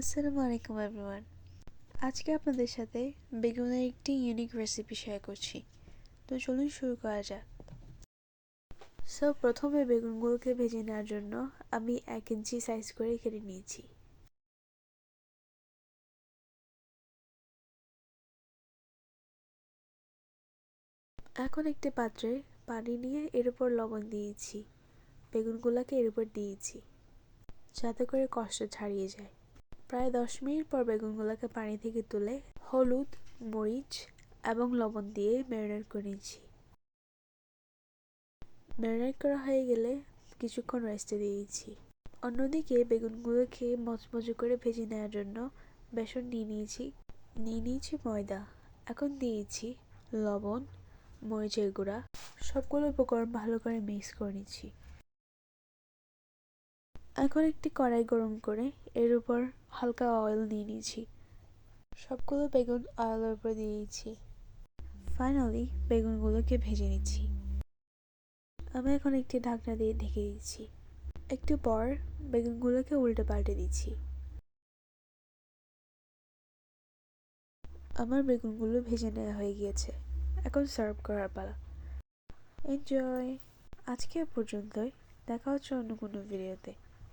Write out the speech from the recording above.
আসসালামু আলাইকুম এভরিওয়ান আজকে আপনাদের সাথে বেগুনের একটি ইউনিক রেসিপি শেয়ার করছি। তো চলুন শুরু করা যাক। সো প্রথমে বেগুনগুলোকে ভেজে নেওয়ার জন্য আমি এক ইঞ্চি সাইজ করে কেটে নিয়েছি। এখন একটি পাত্রে পানি নিয়ে এর উপর লবণ দিয়েছি। বেগুনগুলোকে এর উপর দিয়েছি, যাতে করে কষ্ট ছাড়িয়ে যায়। প্রায় দশ মিনিট পর বেগুনগুলোকে পানি থেকে তুলে হলুদ, মরিচ এবং লবণ দিয়ে ম্যারিনেট করে নিয়েছি ম্যারিনেট করা হয়ে গেলে কিছুক্ষণ রেস্টে দিয়েছি অন্যদিকে বেগুনগুলো বেগুনগুলোকে মচমচে করে ভেজে নেওয়ার জন্য বেসন নিয়ে নিয়েছি। নিয়ে নিয়েছি ময়দা। এখন দিয়েছি লবণ, মরিচের গুঁড়া। সবগুলো উপকরণ ভালো করে মিক্স করে নিচ্ছি। এখন একটি কড়াই গরম করে এর উপর হালকা অয়েল দিয়ে নিয়েছি সবগুলো বেগুন অয়েলের উপর দিয়ে দিয়েছি। ফাইনালি বেগুনগুলোকে ভেজে নিচ্ছি। আমি এখন একটি ঢাকনা দিয়ে ঢেকে দিচ্ছি। একটু পর বেগুনগুলোকে উল্টে পাল্টে দিচ্ছি। আমার বেগুনগুলো ভেজে নেওয়া হয়ে গিয়েছে। এখন সার্ভ করার পালা। এনজয় আজকে পর্যন্তই। দেখা হচ্ছে অন্য কোনো ভিডিওতে